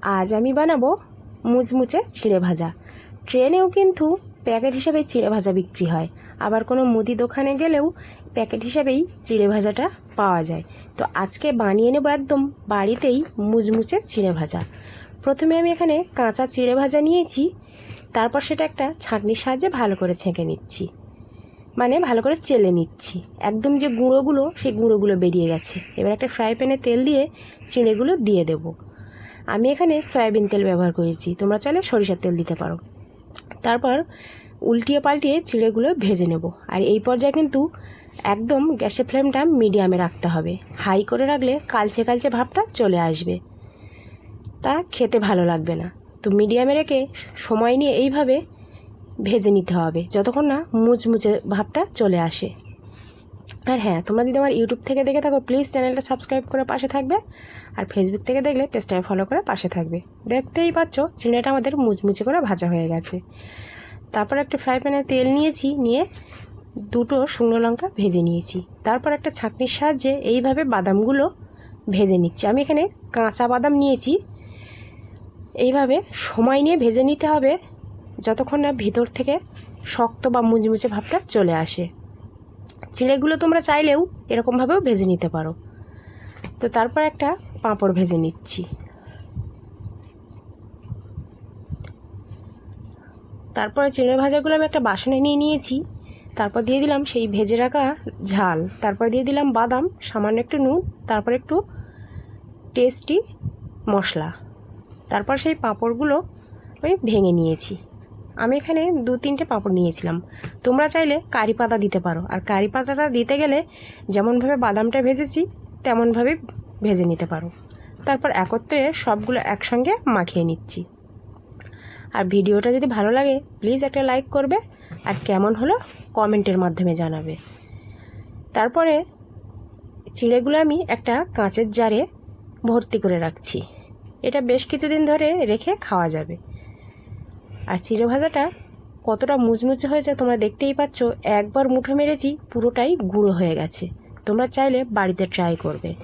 আজ আমি বানাবো মুচমুচে চিড়ে ভাজা। ট্রেনেও কিন্তু প্যাকেট হিসাবে চিড়ে ভাজা বিক্রি হয়। আবার কোনো মুদি দোকানে গেলেও প্যাকেট হিসাবেই চিড়ে ভাজাটা পাওয়া যায়। তো আজকে বানিয়ে নেব একদম বাড়িতেই মুচমুচে চিড়ে ভাজা। প্রথমে আমি এখানে কাঁচা চিড়ে ভাজা নিয়েছি। তারপর সেটা একটা ছাঁকনির সাহায্যে ভালো করে ছেঁকে নিচ্ছি। মানে ভালো করে চেলে নিচ্ছি। একদম যে গুঁড়োগুলো, সেই গুঁড়োগুলো বেরিয়ে গেছে। এবার একটা ফ্রাই প্যানে তেল দিয়ে চিড়েগুলো দিয়ে দেবো। আমি এখানে সয়াবিন তেল ব্যবহার করেছি। তোমরা চাইলে সরিষার তেল দিতে পারো। তারপর উল্টিয়ে পাল্টিয়ে চিড়েগুলো ভেজে নেব। আর এই পর্যায়ে কিন্তু একদম গ্যাসের ফ্লেমটা মিডিয়ামে রাখতে হবে। হাই করে রাখলে কালচে কালচে ভাবটা চলে আসবে। তা খেতে ভালো লাগবে না। তো মিডিয়ামে রেখে সময় নিয়ে এইভাবে ভেজে নিতে হবে, যতক্ষণ না মুচমুচে ভাবটা চলে আসে। আর হ্যাঁ তোমরা যদি আমার ইউটিউব থেকে দেখে থাকো, প্লিজ চ্যানেলটা সাবস্ক্রাইব করে পাশে থাকবে। আর ফেসবুক থেকে দেখলে পেজটাকে ফলো করে পাশে থাকবে। দেখতেই পাচ্ছ চিড়েটা আমাদের মুচমুচে করে ভাজা হয়ে গেছে। তারপর একটা ফ্রাই প্যানে তেল নিয়েছি, নিয়ে দুটো শুকনো লঙ্কা ভেজে নিয়েছি। তারপর একটা ছাঁকনির সাহায্যে এইভাবে বাদামগুলো ভেজে নিচ্ছি। আমি এখানে কাঁচা বাদাম নিয়েছি। এইভাবে সময় নিয়ে ভেজে নিতে হবে, যতক্ষণ না ভিতর থেকে শক্ত বা মুচমুচে ভাবটা চলে আসে। চিড়েগুলো তোমরা চাইলেও এরকমভাবেও ভেজে নিতে পারো। তো তারপর একটা পাঁপড় ভেজে নিচ্ছি। তারপরে চিড়ে ভাজাগুলো আমি একটা বাসনে নিয়ে নিয়েছি। তারপর দিয়ে দিলাম সেই ভেজে রাখা ঝাল। তারপর দিয়ে দিলাম বাদাম, সামান্য একটু নুন, তারপর একটু টেস্টি মশলা। তারপর সেই পাঁপড়গুলো আমি ভেঙে নিয়েছি। আমি এখানে দু তিনটে পাঁপড় নিয়েছিলাম। তোমরা চাইলে কারি পাতা দিতে পারো। আর কারি পাতাটা দিতে গেলে যেমনভাবে বাদামটা ভেজেছি, তেমনভাবে ভেজে নিতে পারো। তারপর একত্রে সবগুলো একসঙ্গে মাখিয়ে নিচ্ছি। আর ভিডিওটা যদি ভালো লাগে প্লিজ একটা লাইক করবে আর কেমন হলো কমেন্টের মাধ্যমে জানাবে। তারপরে চিড়েগুলো আমি একটা কাঁচের জারে ভর্তি করে রাখছি। এটা বেশ কিছুদিন ধরে রেখে খাওয়া যাবে। আর চিড়ে ভাজাটা কতটা মুচমুচে হয়েছে তোমরা দেখতেই পাচ্ছ, একবার মুঠো মেরেছি, পুরোটাই গুঁড়ো হয়ে গেছে। তোমরা চাইলে বাড়িতে ট্রাই করবে।